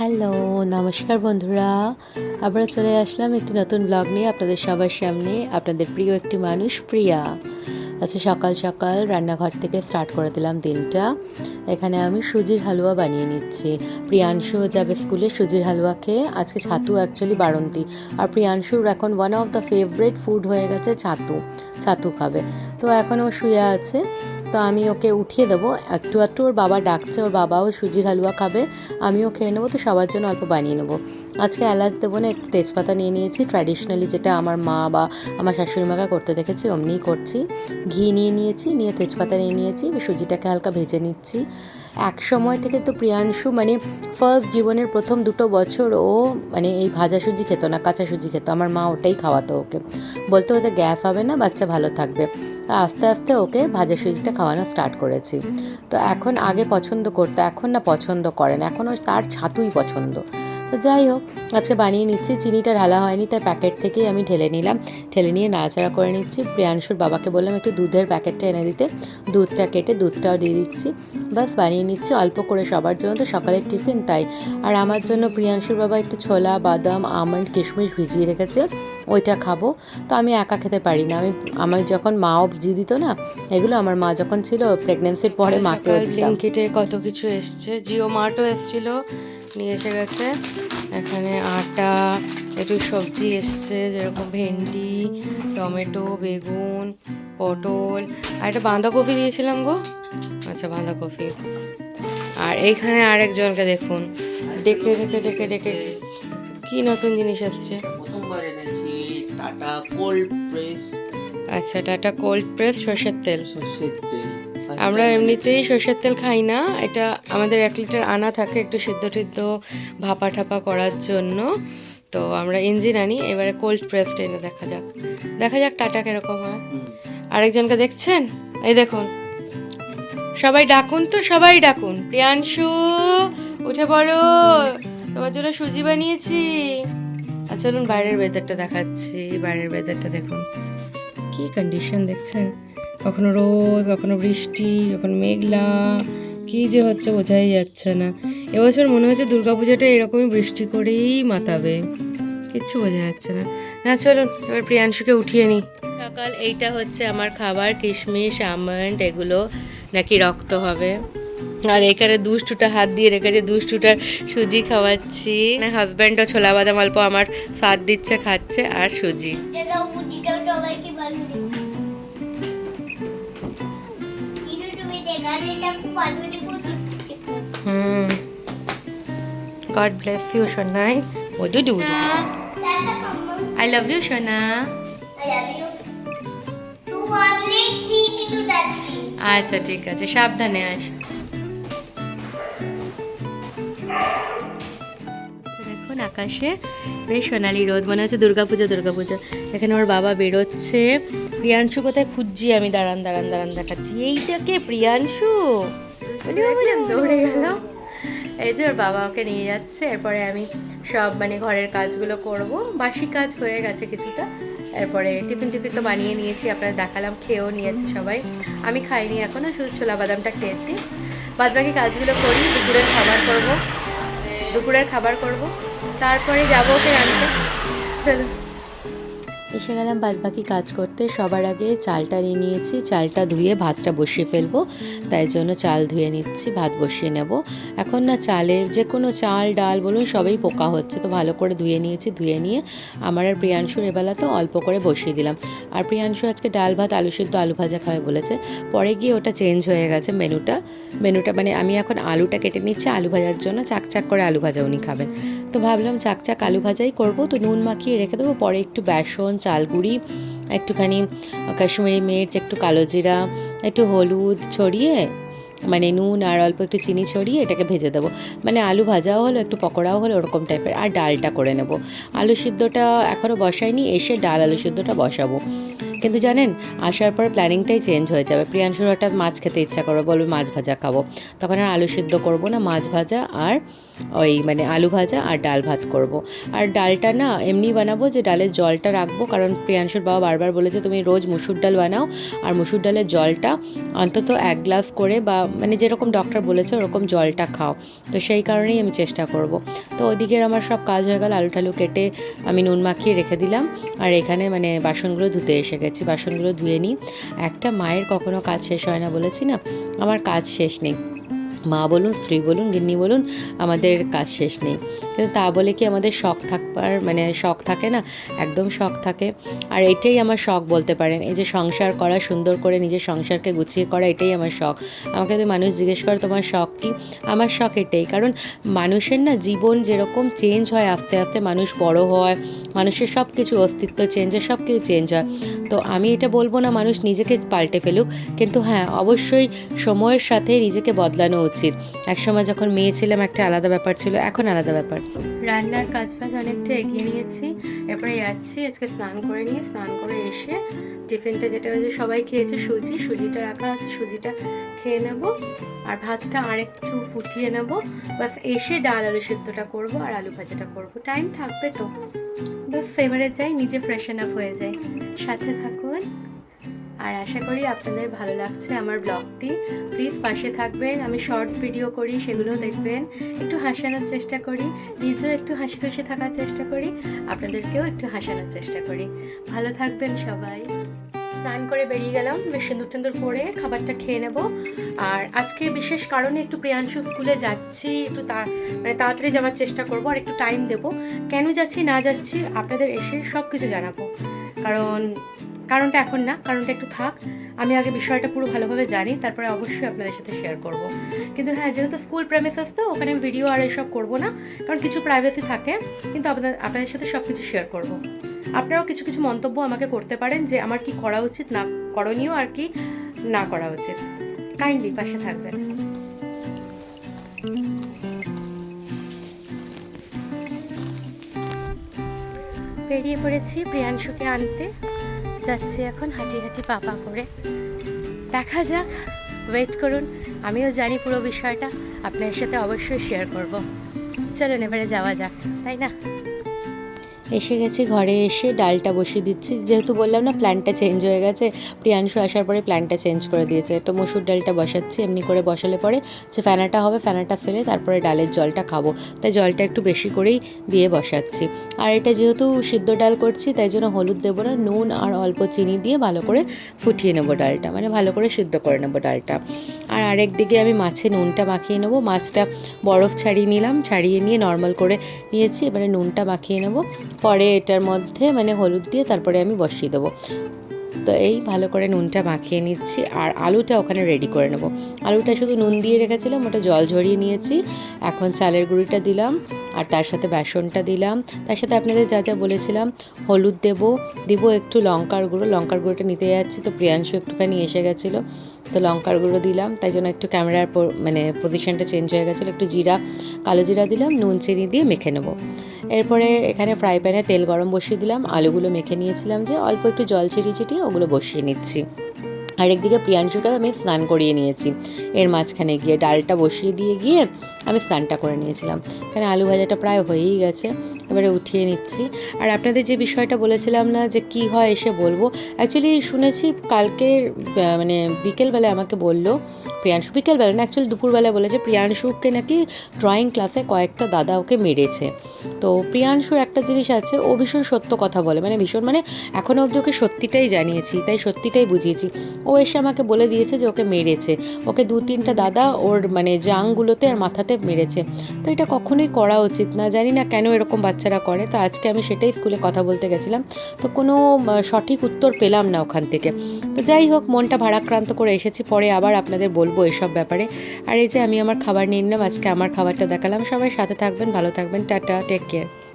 Hello, নমস্কার বন্ধুরা। আবার চলে আসলাম একটি নতুন ব্লগ নিয়ে আপনাদের সবার সামনে, আপনাদের প্রিয় একটি মানুষ প্রিয়া। আচ্ছা সকাল সকাল রান্নাঘর থেকে স্টার্ট করে দিলাম দিনটা। এখানে আমি সুজির হালুয়া বানিয়ে নিচ্ছি। প্রিয়াংশু যাবে স্কুলে সুজির হালুয়া খেয়ে। আজকে ছাতু অ্যাকচুয়ালি বাড়ন্তি আর প্রিয়াংশুর এখন one of the favourite food হয়ে গেছে ছাতু। ছাতু খাবে। তো এখন ও শুয়ে আছে। তো আমি ওকে উঠিয়ে দেবো। একটু একটু ওর বাবা ডাকছে, ওর বাবাও সুজির হালুয়া খাবে, আমিও খেয়ে নেব, তো সবার জন্য অল্প বানিয়ে নেব। আজকে এলাচ দেবো না, একটু তেজপাতা নিয়ে নিয়েছি। ট্র্যাডিশনালি যেটা আমার মা বা আমার শাশুড়ি মাকে করতে দেখেছি, অমনিই করছি। ঘি নিয়ে নিয়েছি, নিয়ে তেজপাতা নিয়ে নিয়েছি, সুজিটাকে হালকা ভেজে নিচ্ছি। এক সময় থেকে তো প্রিয়াংশু মানে ফার্স্ট জীবনের প্রথম দুটো বছর ও মানে এই ভাজা সুজি খেত না, কাঁচা সুজি খেত। আমার মা ওটাই খাওয়াতো ওকে। বলতো ওতে গ্যাস হবে না, বাচ্চা ভালো থাকবে। আস্তে আস্তে ওকে ভাজা সুজিটা খাওয়ানো স্টার্ট করেছি। তো এখন আগে পছন্দ করতো, এখন না পছন্দ করে না, এখন তার ছাতুই পছন্দ। তো যাই হোক আজকে বানিয়ে নিচ্ছি চিনিটা ঢালা হয়নি তাই প্যাকেট থেকেই আমি ঢেলে নিলাম। ঢেলে নিয়ে নাড়াচাড়া করে নিচ্ছি। প্রিয়াংশুর বাবাকে বললাম একটু দুধের প্যাকেটটা এনে দিতে। দুধটা কেটে দুধটাও দিয়ে দিচ্ছি। বাস বানিয়ে নিচ্ছি অল্প করে সবার জন্য তো সকালের টিফিন তাই। আর আমার জন্য প্রিয়াংশুর বাবা একটু ছোলা বাদাম আমন্ড কিশমিশ ভিজিয়ে রেখেছে। ওইটা খাব। তো আমি একা খেতে পারি না। আমি আমার যখন মাও ভিজিয়ে দিত না এগুলো আমার মা যখন ছিল প্রেগনেন্সির পরে মাকে ব্লিঙ্কিটে কত কিছু এসছে। জিও মার্টও এসছিল। নিয়ে এসে গেছে। এখানে আটা একটু সবজি এসছে যেরকম ভেন্ডি টমেটো বেগুন পটল। আর একটা বাঁধাকপি দিয়েছিলাম গো। আচ্ছা বাঁধাকপি। আর এইখানে আরেকজনকে দেখুন। ডেকে ডেকে ডেকে ডেকে। কি নতুন জিনিস আসছে? প্রথমবার এনেছি টাটা কোল্ড প্রেস। আচ্ছা টাটা কোল্ড প্রেস সর্ষের তেল। সর্ষের তেল। আমরা এমনিতেই সর্ষের তেল খাই না। এটা আমাদের এক লিটার আনা থাকে একটু সিদ্ধ টিদ্ধ ভাপা ঠাপা করার জন্য। তো আমরা ইঞ্জিন আনি এবারে কোল্ড প্রেসড এনে দেখা যাক। দেখা যাক টাটা কীরকম হয়। আরেকজনকে দেখছেন? এই দেখুন। সবাই ডাকুন তো সবাই ডাকুন। প্রিয়াংশু উঠে পড়ো। তোমার জন্য সুজি বানিয়েছি। আর চলুন বাইরের ওয়েদারটা দেখাচ্ছি। বাইরের ওয়েদারটা দেখুন। কি কন্ডিশন দেখছেন? কখনো রোদ কখনো বৃষ্টি কখনো মেঘলা কি যে হচ্ছে বোঝাই যাচ্ছে না। এবছর মনে হচ্ছে দুর্গাপূজাটা এরকমই বৃষ্টি করেই মাতাবে। কিচ্ছু বোঝা যাচ্ছে না। না চলুন এবার প্রিয়াংশুকে উঠিয়ে নিই। সকাল এইটা হচ্ছে আমার খাবার কিশমিশ আমন্ড এগুলো নাকি রক্ত হবে। আর এখানে দুষ্টুটা হাত দিয়ে রেখেছে দুষ্টুটার সুজি খাওয়াচ্ছি। হাজব্যান্ডও ছোলা বাদাম অল্প আমার সাথ দিচ্ছে খাচ্ছে আর সুজি। দেখা এটা খুব ভালো দেখো hmm god bless you Sonai ও দুদু আই লাভ ইউ সোনা টু অনলি থ্রি কিছু যাচ্ছি আচ্ছা ঠিক আছে। সাবধানে আস দেখুন আকাশে বেশ সোনালি রোদ, মনে হচ্ছে দুর্গাপূজা দুর্গাপূজা এখানে ওর বাবা বেরোচ্ছে। প্রিয়াংশু কোথায় খুঁজছি আমি? দাঁড়ান দাঁড়ান দাঁড়ান দেখাচ্ছি। এইটাকে প্রিয়াংশু? দৌড়ে গেল এই যে ওর বাবা ওকে নিয়ে যাচ্ছে। এরপরে আমি সব মানে ঘরের কাজগুলো করব। বাসি কাজ হয়ে গেছে কিছুটা। এরপরে টিফিন টিফিন তো বানিয়ে নিয়েছি, আপনাদের দেখালাম, খেয়েও নিয়েছে সবাই। আমি খাইনি এখনও শুধু ছোলা বাদামটা খেয়েছি। বাদ বাকি কাজগুলো করি, দুপুরের খাবার করব। দুপুরের খাবার করব। তারপরে যাব ওকে আনতে চলো এসে গেলাম বাদ বাকি কাজ করতে। সবার আগে চালটা নিয়ে নিয়েছি, চালটা ধুয়ে ভাতটা বসিয়ে ফেলব। তাই জন্য চাল ধুয়ে নিচ্ছি, ভাত বসিয়ে নেব। এখন না, চালের যে কোনো চাল, ডাল বলুন, সবই পোকা হচ্ছে। তো ভালো করে ধুয়ে নিয়েছি, ধুয়ে নিয়ে আমার আর প্রিয়াংশুর এবেলা তো অল্প করে বসিয়ে দিলাম। আর প্রিয়াংশু আজকে ডাল ভাত, আলু সিদ্ধ, আলু ভাজা খাবে বলেছে। পরে গিয়ে ওটা চেঞ্জ হয়ে গেছে মেনুটা। মেনুটা মানে আমি এখন আলুটা কেটে নিচ্ছি, আলু ভাজার জন্য চাক চাক করে আলু ভাজা উনি খাবেন। তো ভাবলাম চাক চাক আলু ভাজাই করব। তো নুন মাখিয়ে রেখে দেবো, পরে একটু বেসন চালগুড়ি, একটুখানি কাশ্মীরি মির্চ, একটু কালো জিরা, একটু হলুদ ছড়িয়ে মানে নুন আর অল্প একটু চিনি ছড়িয়ে এটাকে ভেজে দেবো। মানে আলু ভাজাও হলো, একটু পকোড়াও হলো, ওরকম টাইপের আর ডালটা করে নেব। আলু সিদ্ধটা এখনও বসাইনি, এসে ডাল আলু সিদ্ধটা বসাবো। কিন্তু জানেন, আসার পর প্ল্যানিংটাই চেঞ্জ হয়ে যাবে। প্রিয়াংশুর হঠাৎ মাছ খেতে ইচ্ছা করবে বলবে মাছ ভাজা খাব। তখন আর আলু সিদ্ধ করব না, মাছ ভাজা আর ওই মানে আলু ভাজা আর ডাল ভাত করব। আর ডালটা না এমনি বানাবো যে ডালের জলটা রাখব, কারণ প্রিয়াংশুর বাবা বারবার বলেছে তুমি রোজ মুসুর ডাল বানাও, আর মুসুর ডালের জলটা অন্তত এক গ্লাস করে বা মানে যেরকম ডক্টর বলেছে, ওরকম জলটা খাও। তো সেই কারণেই আমি চেষ্টা করব। তো ওদিকের আমার সব কাজ হয়ে গেল আলু টালু কেটে আমি নুন মাখিয়ে রেখে দিলাম। আর এখানে মানে বাসনগুলো ধুতে এসে গেছি। বাসনগুলো ধুয়ে নিই। একটা মায়ের কখনো কাজ শেষ হয় না বলেছি না? আমার কাজ শেষ নেই। মা বলুন, স্ত্রী বলুন, গিন্নি বলুন, আমাদের কাজ শেষ নেই। কিন্তু তা বলে কি আমাদের শখ থাকবার মানে শখ থাকে না? একদম শখ থাকে। আর এটাই আমার শখ বলতে পারেন। এই যে সংসার করা, সুন্দর করে নিজের সংসারকে গুছিয়ে করা, এটাই আমার শখ। আমাকে তো মানুষ জিজ্ঞেস করে, তোমার শখ কি? আমার শখ এটাই। কারণ মানুষের না জীবন যেরকম চেঞ্জ হয়, আস্তে আস্তে মানুষ বড় হয়, মানুষের সব কিছু অস্তিত্ব চেঞ্জ হয় সব কিছু চেঞ্জ হয়। তো আমি এটা বলব না, মানুষ নিজেকে পাল্টে ফেলুক। কিন্তু হ্যাঁ অবশ্যই সময়ের সাথে নিজেকে বদলানো উচিত। একসময় যখন মেয়ে ছিলাম, একটা আলাদা ব্যাপার ছিল, এখন আলাদা ব্যাপার। রান্নার কাজ বাজ অনেকটা এগিয়ে নিয়েছি। এরপরে যাচ্ছি, আজকে স্নান করে নিয়ে স্নান করে এসে টিফিনটা যেটা হয়েছে সবাই খেয়েছে, সুজি, সুজিটা রাখা আছে, সুজিটা খেয়ে নেব। আর ভাতটা আরেকটু ফুটিয়ে নেব। বাস এসে ডাল আলু সিদ্ধটা করব আর আলু ভাজাটা করব। টাইম থাকবে তো। বাস এবারে যাই, নিজে ফ্রেশন আপ হয়ে যাই। সাথে থাকুন। আর আশা করি আপনাদের ভালো লাগছে আমার ব্লগটি। প্লিজ পাশে থাকবেন, আমি শর্টস ভিডিও করি, সেগুলো দেখবেন। একটু হাসানোর চেষ্টা করি, নিজেও একটু হাসি খুশি থাকার চেষ্টা করি, আপনাদেরকেও একটু হাসানোর চেষ্টা করি। ভালো থাকবেন সবাই। স্নান করে বেরিয়ে গেলাম, বেশ সিঁদুর টেন্দুর পরে খাবারটা খেয়ে নেব। আর আজকে বিশেষ কারণে একটু প্রিয়াংশু স্কুলে যাচ্ছি, একটু তা মানে তাড়াতাড়ি যাওয়ার চেষ্টা করব আর একটু টাইম দেব। কেন যাচ্ছি, না যাচ্ছি, আপনাদের এসে সব কিছু জানাব। কারণ কারণটা এখন না, কারণটা একটু থাক। আমি আগে বিষয়টা পুরো ভালোভাবে জানি, তারপরে অবশ্যই আপনাদের সাথে শেয়ার করব। কিন্তু হ্যাঁ যেহেতু স্কুল প্রেমিসাস তো, ওখানে ভিডিও আর এসব করব না, কারণ কিছু প্রাইভেসি থাকে, কিন্তু আপনাদের আপনাদের সাথে সব কিছু শেয়ার করব। আপনারাও কিছু কিছু মন্তব্য আমাকে করতে পারেন যে আমার কি করা উচিত, না করণীয় আর কি না করা উচিত। কাইন্ডলি পাশে থাকবেন। বেরিয়ে পড়েছি প্রিয়াংশুকে আনতে। যাচ্ছি এখন হাঁটি হাঁটি পাপা করে। দেখা যাক। ওয়েট করুন। আমিও জানি পুরো বিষয়টা। আপনার সাথে অবশ্যই শেয়ার করব। চলুন, এবারে যাওয়া যাক। তাই না? এসে গেছি, ঘরে এসে ডালটা বসিয়ে দিচ্ছি। যেহেতু বললাম না প্ল্যানটা চেঞ্জ হয়ে গেছে, প্রিয়াংশু আসার পরে প্ল্যানটা চেঞ্জ করে দিয়েছে। তো মসুর ডালটা বসাচ্ছি, এমনি করে বসালে পরে যে ফ্যানাটা হবে ফ্যানাটা ফেলে তারপরে ডালের জলটা খাব। তাই জলটা একটু বেশি করেই দিয়ে বসাচ্ছি। আর এটা যেহেতু সিদ্ধ ডাল করছি, তাই জন্য হলুদ দেবো না, নুন আর অল্প চিনি দিয়ে ভালো করে ফুটিয়ে নেব ডালটা। মানে ভালো করে সিদ্ধ করে নেব ডালটা। আর আরেক দিকে আমি মাছে নুনটা মাখিয়ে নেব। মাছটা বরফ ছাড়িয়ে নিলাম, ছাড়িয়ে নিয়ে নর্মাল করে নিয়েছি, এবারে নুনটা মাখিয়ে নেব। পরে এটার মধ্যে মানে হলুদ দিয়ে তারপরে আমি বসিয়ে দেবো। তো এই ভালো করে নুনটা মাখিয়ে নিচ্ছি আর আলুটা ওখানে রেডি করে নেব। আলুটা শুধু নুন দিয়ে রেখেছিলাম, ওটা জল ঝরিয়ে নিয়েছি। এখন চালের গুঁড়িটা দিলাম আর তার সাথে বেসনটা দিলাম। তার সাথে আপনাদের যা যা বলেছিলাম, হলুদ দেব, দিব একটু লঙ্কার গুঁড়ো। লঙ্কার গুঁড়োটা নিতে যাচ্ছি তো প্রিয়াংশু একটুখানি এসে গেছিল। তো লঙ্কার গুঁড়ো দিলাম, তাই জন্য একটু ক্যামেরার মানে পজিশনটা চেঞ্জ হয়ে গেছিল। একটু জিরা, কালো জিরা দিলাম, নুন চিনি দিয়ে মেখে নেব। এরপরে এখানে ফ্রাই প্যানে তেল গরম বসিয়ে দিলাম, আলুগুলো মেখে নিয়েছিলাম যে অল্প একটু জল ছিটিয়ে ছিটিয়ে ওগুলো বসিয়ে নিচ্ছি। আর একদিকে প্রিয়াংশুকে আমি স্নান করিয়ে নিয়েছি। এর মাঝখানে গিয়ে ডালটা বসিয়ে দিয়ে গিয়ে আমি স্নানটা করে নিয়েছিলাম। এখানে আলু ভাজাটা প্রায় হয়েই গেছে। এবারে উঠিয়ে নিচ্ছি। আর আপনাদের যে বিষয়টা বলেছিলাম না যে কি হয় এসে বলব অ্যাকচুয়ালি শুনেছি কালকের মানে বিকেলবেলায় আমাকে বলল প্রিয়াংশু, বিকেলবেলা না অ্যাকচুয়ালি দুপুরবেলায় বলেছে প্রিয়াংশুকে নাকি ড্রয়িং ক্লাসে কয়েকটা দাদা ওকে মেরেছে। তো প্রিয়াংশুর একটা জিনিস আছে, ও ভীষণ সত্য কথা বলে মানে ভীষণ মানে এখনও অবধি ওকে সত্যিটাই জানিয়েছি, তাই সত্যিটাই বুঝিয়েছি। ও এসে আমাকে বলে দিয়েছে যে ওকে মেরেছে। ওকে দু তিনটা দাদা ওর মানে জাংগুলোতে আর মাথাতে মেরেছে। তো এটা কখনোই করা উচিত না, জানি না কেন এরকম বাচ্চারা করে, তো আজকে আমি সেটাই স্কুলে কথা বলতে গেছিলাম। তো কোনো সঠিক উত্তর পেলাম না ওখান থেকে। তো যাই হোক, মনটা ভারাক্রান্ত করে এসেছি, পরে আবার আপনাদের বলব এসব ব্যাপারে। আর এই যে আমি আমার খাবার নিয়ে নিলাম, আজকে আমার খাবারটা দেখালাম। সবাই সাথে থাকবেন, ভালো থাকবেন, টাটা টেক কেয়ার